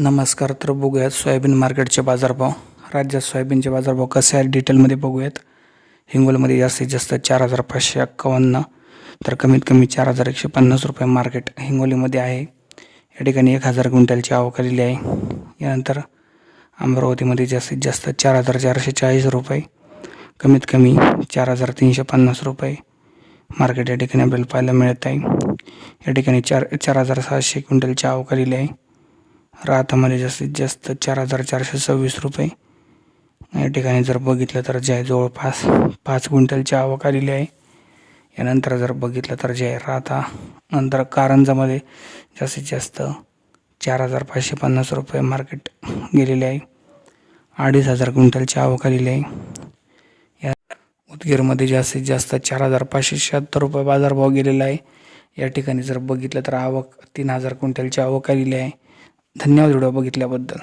नमस्कार तर बघूयात सोयाबीन मार्केटचे बाजारभाव. राज्यात सोयाबीनचे बाजारभाव कसे आहेत डिटेलमध्ये बघूयात. हिंगोलीमध्ये जास्तीत जास्त चार हजार पाचशे एक्कावन्न तर कमीत कमी चार हजार एकशे पन्नास रुपये मार्केट हिंगोलीमध्ये आहे. या ठिकाणी एक हजार क्विंटलची आवक आलेली आहे. यानंतर अमरावतीमध्ये जास्तीत जास्त चार हजार चारशे चाळीस रुपये कमीत कमी चार हजार तीनशे पन्नास रुपये मार्केट या ठिकाणी आपल्याला पाहायला मिळत आहे. या ठिकाणी चार चार हजार सहाशे क्विंटलची आवक आलेली आहे. राहतामध्ये जास्तीत जास्त चार हजार चारशे सव्वीस रुपये. या ठिकाणी जर बघितलं तर जे आहे जवळपास पाच क्विंटलची आवक आलेली आहे. यानंतर जर बघितलं तर जे आहे राहता. नंतर कारंजामध्ये जास्तीत जास्त चार हजार पाचशे पन्नास रुपये मार्केट गेलेले आहे. अडीच हजार क्विंटलची आवक आलेली आहे. या उदगीरमध्ये जास्तीत जास्त चार हजार पाचशे शहात्तर रुपये बाजारभाव गेलेला आहे. या ठिकाणी जर बघितलं तर आवक तीन हजार क्विंटलची आवक आलेली आहे. धन्यवाद व्हिडिओ बघितल्याबद्दल.